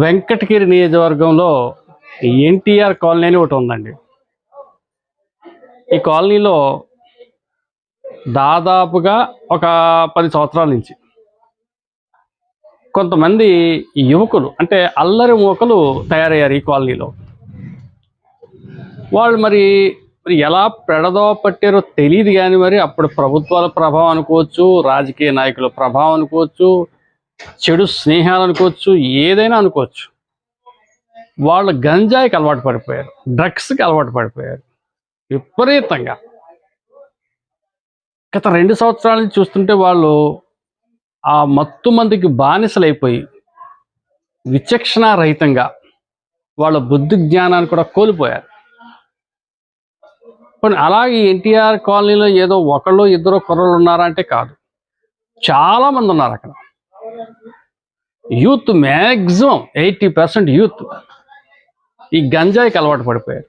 వెంకటగిరి నియోజకవర్గంలో ఎన్టీఆర్ కాలనీ అని ఒకటి ఉందండి. ఈ కాలనీలో దాదాపుగా ఒక పది సంవత్సరాల నుంచి కొంతమంది యువకులు అంటే అల్లరి మూకలు తయారయ్యారు ఈ కాలనీలో. వాళ్ళు మరి మరి ఎలా పెడదో పట్టారో తెలియదు కానీ మరి అప్పుడు ప్రభుత్వాల ప్రభావం అనుకోవచ్చు రాజకీయ నాయకుల ప్రభావం అనుకోవచ్చు చెడు స్నేహాలు అనుకోవచ్చు ఏదైనా అనుకోవచ్చు. వాళ్ళు గంజాయికి అలవాటు పడిపోయారు డ్రగ్స్కి అలవాటు పడిపోయారు. విపరీతంగా. గత రెండు సంవత్సరాల నుంచి చూస్తుంటే వాళ్ళు ఆ మత్తు మందికి బానిసలైపోయి విచక్షణారహితంగా వాళ్ళ బుద్ధి జ్ఞానాన్ని కూడా కోల్పోయారు. కొన్ని అలాగే ఎన్టీఆర్ కాలనీలో ఏదో ఒకళ్ళు ఇద్దరు కుర్రలు ఉన్నారా అంటే కాదు. చాలా మంది ఉన్నారు అక్కడ. Youth maximum eighty percent youth ఈ గంజాయికి అలవాటు పడిపోయారు.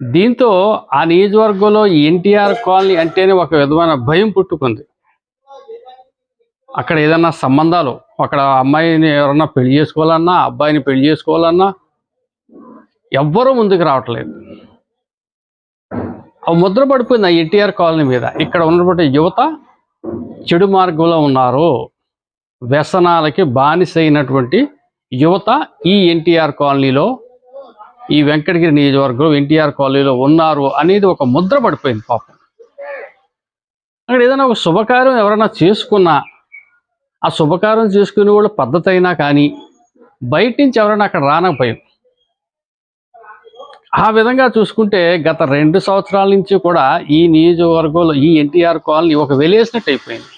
దీంతో ఆ నియోజకవర్గంలో ఎన్టీఆర్ కాలనీ అంటేనే ఒక విధమైన భయం పుట్టుకుంది. అక్కడ ఏదన్నా సంబంధాలు అక్కడ అమ్మాయిని ఎవరన్నా పెళ్ళి చేసుకోవాలన్నా అబ్బాయిని పెళ్ళి చేసుకోవాలన్నా ఎవ్వరూ ముందుకు రావట్లేదు. ముద్ర పడిపోయింది ఆ ఎన్టీఆర్ కాలనీ మీద. ఇక్కడ ఉన్నటువంటి యువత చెడు మార్గంలో ఉన్నారో. వ్యసనాలకి బానిసైనటువంటి యువత ఈ ఎన్టీఆర్ కాలనీలో ఈ వెంకటగిరి నియోజకవర్గం ఎన్టీఆర్ కాలనీలో ఉన్నారు అనేది ఒక ముద్ర పడిపోయింది పాపం. అక్కడ ఏదైనా ఒక శుభకార్యం ఎవరైనా చేసుకున్నా ఆ శుభకార్యం చేసుకునే వాళ్ళు పద్ధతి అయినా కానీ బయట నుంచి ఎవరైనా అక్కడ రానకపోయాం ఆ విధంగా చూసుకుంటే గత రెండు సంవత్సరాల నుంచి కూడా ఈ నియోజకవర్గంలో ఈ ఎన్టీఆర్ కాలనీ ఒక వెలేసినట్టు అయిపోయింది.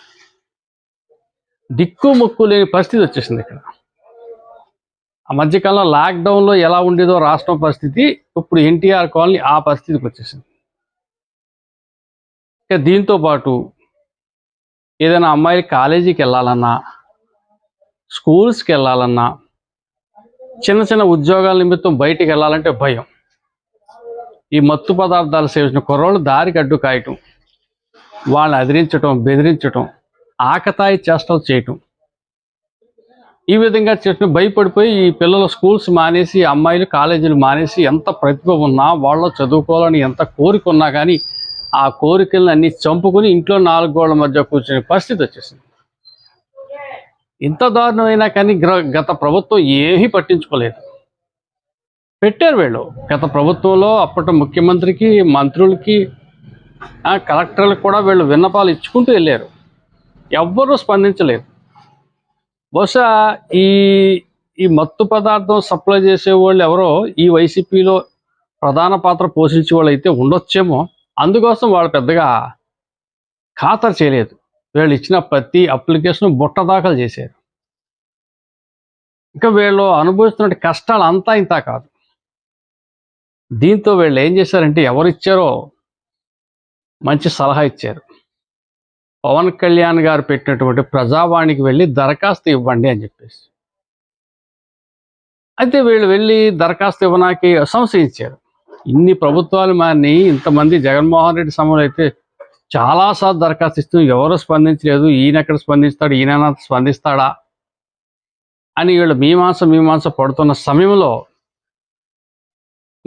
దిక్కు ముక్కు లేని పరిస్థితి వచ్చేసింది ఇక్కడ. ఆ మధ్యకాలంలో లాక్డౌన్లో ఎలా ఉండేదో రాష్ట్రం పరిస్థితి ఇప్పుడు ఎన్టీఆర్ కాలనీ ఆ పరిస్థితికి వచ్చేసింది. ఇక దీంతో పాటు ఏదైనా అమ్మాయిలు కాలేజీకి వెళ్ళాలన్నా స్కూల్స్కి వెళ్ళాలన్నా చిన్న చిన్న ఉద్యోగాల నిమిత్తం బయటికి వెళ్ళాలంటే భయం. ఈ మత్తు పదార్థాలు సేవించిన కుర్రోళ్ళు దారికి అడ్డు కాయటం వాళ్ళని అదిరించటం బెదిరించటం ఆకతాయి చేష్టలు చేయటం. ఈ విధంగా చేసిన భయపడిపోయి ఈ పిల్లలు స్కూల్స్ మానేసి అమ్మాయిలు కాలేజీలు మానేసి ఎంత ప్రతిభ ఉన్నా వాళ్ళు చదువుకోవాలని ఎంత కోరిక ఉన్నా కానీ ఆ కోరికలను అన్ని చంపుకుని ఇంట్లో నాలుగు గోళ్ళ మధ్య కూర్చునే పరిస్థితి వచ్చేసింది. ఇంత దారుణమైనా కానీ గ్ర- గత ప్రభుత్వం ఏమీ పట్టించుకోలేదు. పెట్టారు వీళ్ళు. గత ప్రభుత్వంలో అప్పటి ముఖ్యమంత్రికి మంత్రులకి కలెక్టర్లకు కూడా వీళ్ళు విన్నపాలు ఇచ్చుకుంటూ వెళ్ళారు. ఎవ్వరూ స్పందించలేదు. బహుశా ఈ ఈ మత్తు పదార్థం సప్లై చేసే వాళ్ళు ఎవరో ఈ వైసీపీలో ప్రధాన పాత్ర పోషించే వాళ్ళు అయితే ఉండొచ్చేమో. అందుకోసం వాళ్ళు పెద్దగా ఖాతరు చేయలేదు. వీళ్ళు ఇచ్చిన ప్రతి అప్లికేషన్ బుట్ట దాఖలు చేశారు. ఇంకా వీళ్ళు అనుభవిస్తున్న కష్టాలు అంతా ఇంత కాదు. దీంతో వీళ్ళు ఏం చేశారంటే ఎవరు ఇచ్చారో మంచి సలహా ఇచ్చారు. పవన్ కళ్యాణ్ గారు పెట్టినటువంటి ప్రజావాణికి వెళ్ళి దరఖాస్తు ఇవ్వండి అని చెప్పేసి. అయితే వీళ్ళు వెళ్ళి దరఖాస్తు ఇవ్వడానికి సంశయించారు. ఇన్ని ప్రభుత్వాలు మారిని ఇంతమంది జగన్మోహన్ రెడ్డి సమయంలో అయితే చాలాసార్లు దరఖాస్తు ఇస్తూ ఎవరు స్పందించలేదు ఈయన ఎక్కడ స్పందిస్తాడు ఈయన స్పందిస్తాడా అని వీళ్ళు మీమాంస మీమాంస పడుతున్న సమయంలో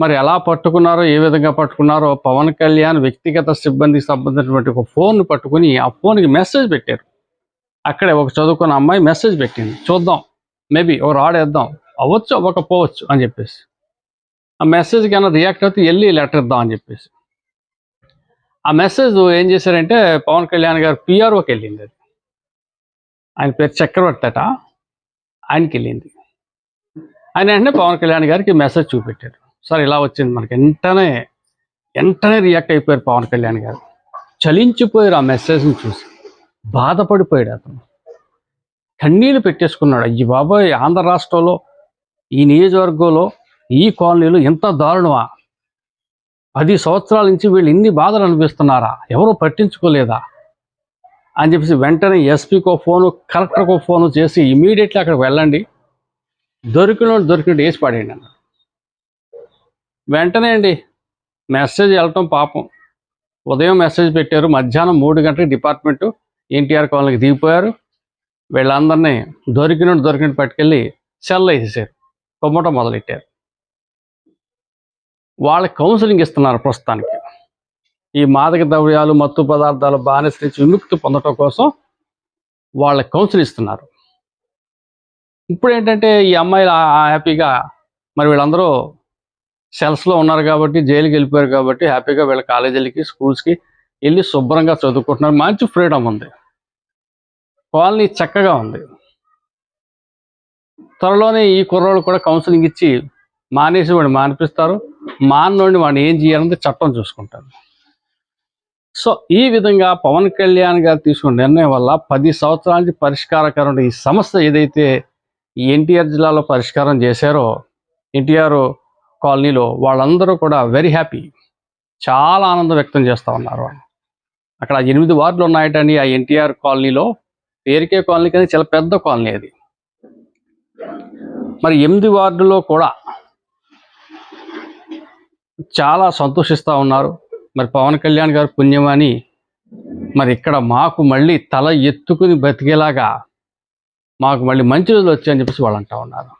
మరి ఎలా పట్టుకున్నారో ఏ విధంగా పట్టుకున్నారో పవన్ కళ్యాణ్ వ్యక్తిగత సిబ్బందికి సంబంధించినటువంటి ఒక ఫోన్ పట్టుకుని ఆ ఫోన్కి మెసేజ్ పెట్టారు. అక్కడే ఒక చదువుకున్న అమ్మాయి మెసేజ్ పెట్టింది. చూద్దాం మేబీ ఒక రాడేద్దాం అవ్వచ్చు అవ్వకపోవచ్చు అని చెప్పేసి. ఆ మెసేజ్కి ఏమైనా రియాక్ట్ అవుతే వెళ్ళి లెటర్ ఇద్దాం అని చెప్పేసి. ఆ మెసేజ్ ఏం చేశారంటే పవన్ కళ్యాణ్ గారు పిఆర్ఓకి వెళ్ళింది అది. ఆయన పేరు చక్రవర్తి అట ఆయనకి వెళ్ళింది. ఆయన వెంటనే పవన్ కళ్యాణ్ గారికి మెసేజ్ చూపెట్టారు. సార్ ఇలా వచ్చింది. మనకి వెంటనే వెంటనే రియాక్ట్ అయిపోయారు పవన్ కళ్యాణ్ గారు. చలించిపోయారు ఆ మెసేజ్ని చూసి. బాధపడిపోయాడు అతను. కన్నీళ్ళు పెట్టేసుకున్నాడు. ఈ బాబాయ్ ఆంధ్ర రాష్ట్రంలో ఈ నియోజకవర్గంలో ఈ కాలనీలో ఎంత దారుణమా? పది సంవత్సరాల నుంచి వీళ్ళు ఇన్ని బాధలు అనిపిస్తున్నారా ఎవరు పట్టించుకోలేదా? అని చెప్పేసి వెంటనే ఎస్పీకో ఫోను కలెక్టర్కో ఫోను చేసి ఇమీడియట్లీ అక్కడికి వెళ్ళండి. దొరికిన దొరికినట్టు వేసి పడేయండి అన్నాడు. వెంటనే అండి మెసేజ్ వెళ్ళటం పాపం. ఉదయం మెసేజ్ పెట్టారు మధ్యాహ్నం మూడు గంటలకు డిపార్ట్మెంట్ ఎన్టీఆర్ కాలనీకి దిగిపోయారు. వీళ్ళందరినీ దొరికినట్టు దొరికినట్టు పట్టుకెళ్ళి సెల్ వేసేసారు కొమ్మటం మొదలెట్టారు. వాళ్ళకి కౌన్సిలింగ్ ఇస్తున్నారు ప్రస్తుతానికి. ఈ మాదక ద్రవ్యాలు మత్తు పదార్థాలు బానిస నుంచి విముక్తి పొందటం కోసం వాళ్ళకి కౌన్సిల్ ఇస్తున్నారు. ఇప్పుడు ఏంటంటే ఈ అమ్మాయిలు ఆ హ్యాపీగా మరి వీళ్ళందరూ సెల్స్లో ఉన్నారు కాబట్టి జైలుకి వెళ్ళిపోయారు కాబట్టి హ్యాపీగా వీళ్ళ కాలేజీలకి స్కూల్స్కి వెళ్ళి శుభ్రంగా చదువుకుంటున్నారు. మంచి ఫ్రీడమ్ ఉంది. కాలనీ చక్కగా ఉంది. త్వరలోనే ఈ కుర్రోళ్ళు కూడా కౌన్సిలింగ్ ఇచ్చి మానేసి వాడిని మానిపిస్తారు. మానోడిని వాడిని ఏం చేయాలంటే చట్టం చూసుకుంటారు సో ఈ విధంగా పవన్ కళ్యాణ్ గారు తీసుకున్న నిర్ణయం వల్ల పది సంవత్సరాల నుంచి పరిష్కారకరం ఈ సమస్య ఏదైతే ఈ ఎన్టీఆర్ జిల్లాలో పరిష్కారం చేశారో ఎన్టీఆర్ కాలనీలో వాళ్ళందరూ కూడా వెరీ హ్యాపీ చాలా ఆనందం వ్యక్తం చేస్తూ ఉన్నారు. అక్కడ ఎనిమిది వార్డులు ఉన్నాయటండి ఆ ఎన్టీఆర్ కాలనీలో. పేరుకే కాలనీ కానీ చాలా పెద్ద కాలనీ అది. మరి ఎనిమిది వార్డులో కూడా చాలా సంతోషిస్తూ ఉన్నారు. మరి పవన్ కళ్యాణ్ గారు పుణ్యమని మరి ఇక్కడ మాకు మళ్ళీ తల ఎత్తుకుని బతికేలాగా మాకు మళ్ళీ మంచి రోజులు వచ్చాయని చెప్పేసి వాళ్ళు అంటూ ఉన్నారు.